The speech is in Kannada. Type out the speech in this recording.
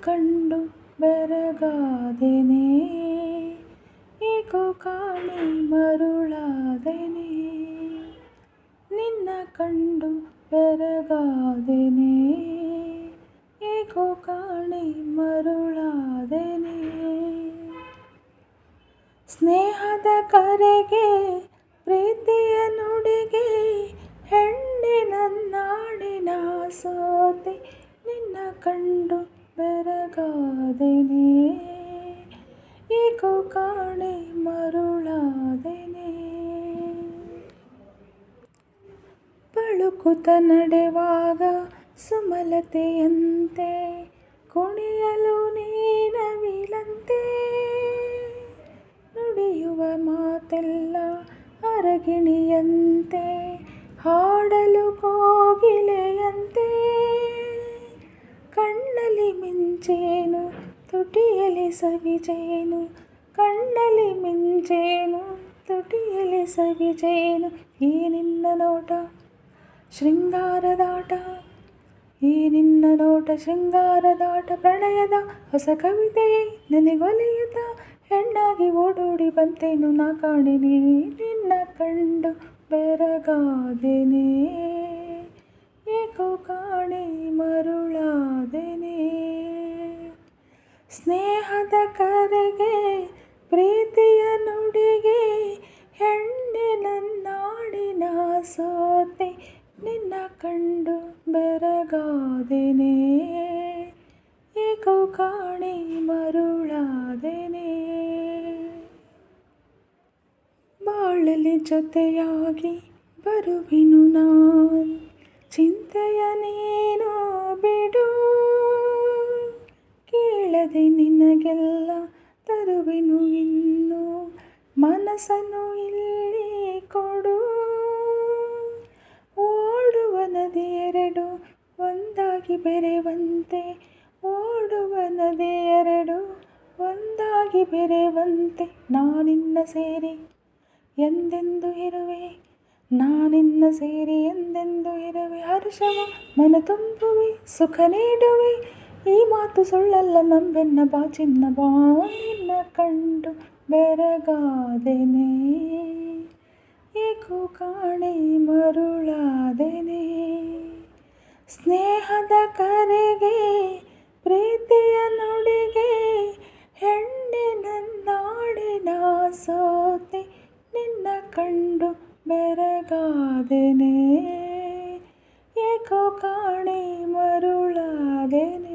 ಕಂಡು ಬೆರಗಾದೆನೆ. ಏಕೋ ಕಾಣಿ ಮರುಳಾದೆನೆ. ನಿನ್ನ ಕಂಡು ಬೆರಗಾದೆನೆ. ಏಕೋ ಕಾಣಿ ಮರುಳಾದೆನೆ. ಸ್ನೇಹದ ಕರೆಗೆ ಪ್ರೀತಿಯ ಬೆರಗಾದೆನೆ ಏಕೋ ಕಾಣೆ ಮರುಳಾದೆನೆ? ಬಳುಕುತ ನಡೆವಾಗ ಸುಮಲತೆಯಂತೆ ಕುಣಿಯಲು ನೀನವಿಲಂತೆ ನುಡಿಯುವ ಮಾತೆಲ್ಲ ಅರಗಿಣಿಯಂತೆ ಹಾಡಲು ಕೋಗಿಲೆಯಂತೆ ಸವಿಜೇನು, ಕಣ್ಣಲ್ಲಿ ಮಿಂಚೇನು ತುಟಿಯಲ್ಲಿ ಸವಿಜೇನು, ಈ ನಿನ್ನ ನೋಟ ಶೃಂಗಾರದಾಟ ಈ ನಿನ್ನ ನೋಟ ಶೃಂಗಾರದಾಟ ಪ್ರಣಯದ ಹೊಸ ಕವಿತೆಯೇ ನನಗೊಲಿಯುತ್ತ ಹೆಣ್ಣಾಗಿ ಓಡೋಡಿ ಬಂತೇನು ನಾ ಕಾಣಿನಿ ನಿನ್ನ ಕಂಡು ಬೆರಗಾದೆನೇ. ಏಕೋ ಕಾಣೆ ಸ್ನೇಹದ ಕರೆಗೆ, ಪ್ರೀತಿಯ ನುಡಿಗೆ ಹೆಣ್ಣಿನನ್ನಾಡಿನ ಸೋತೆ, ನಿನ್ನ ಕಂಡು ಬೆರಗಾದೆನೆ. ಏಕೋ ಕಾಣಿ ಮರುಳಾದೆನೆ. ಬಾಳಲಿ ಜೊತೆಯಾಗಿ ಬರುವಿನು ನಾನು ಚಿಂತೆಯನೇ ಕೇಳದೆ ನಿನಗೆಲ್ಲ ತರುವೆನು ಇನ್ನು ಮನಸ್ಸನ್ನು ಇಲ್ಲಿ ಕೊಡು. ಓಡುವ ನದಿ ಎರಡು ಒಂದಾಗಿ ಬೆರೆವಂತೆ, ಓಡುವ ನದಿ ಎರಡು ಒಂದಾಗಿ ಬೆರೆವಂತೆ ನಾನಿನ್ನ ಸೇರಿ ಎಂದೆಂದು ಇರುವೆ? ನಾನಿನ್ನ ಸೇರಿ ಎಂದೆಂದು ಇರುವೆ? ಹರ್ಷವ ಮನ ತುಂಬುವೆ ಸುಖ ನೀಡುವೆ. ಈ ಮಾತು ಸುಳ್ಳಲ್ಲ ನಂಬೆನ್ನ ಬಾ, ಚಿನ್ನ ಬಾ, ನಿನ್ನ ಕಂಡು ಬೆರಗಾದೆನೆ. ಏಕೋ ಕಾಣೆ ಮರುಳಾದೆನೆ. ಸ್ನೇಹದ ಕರೆಗೆ, ಪ್ರೀತಿಯ ನುಡಿಗೆ ಹೆಣ್ಣಿನನ್ನಾಡಿನ ಸೋತೆ ನಿನ್ನ ಕಂಡು ಬೆರಗಾದೆನೆ. ಏಕೋ ಕಾಣೆ ಮರುಳಾದೆನೆ.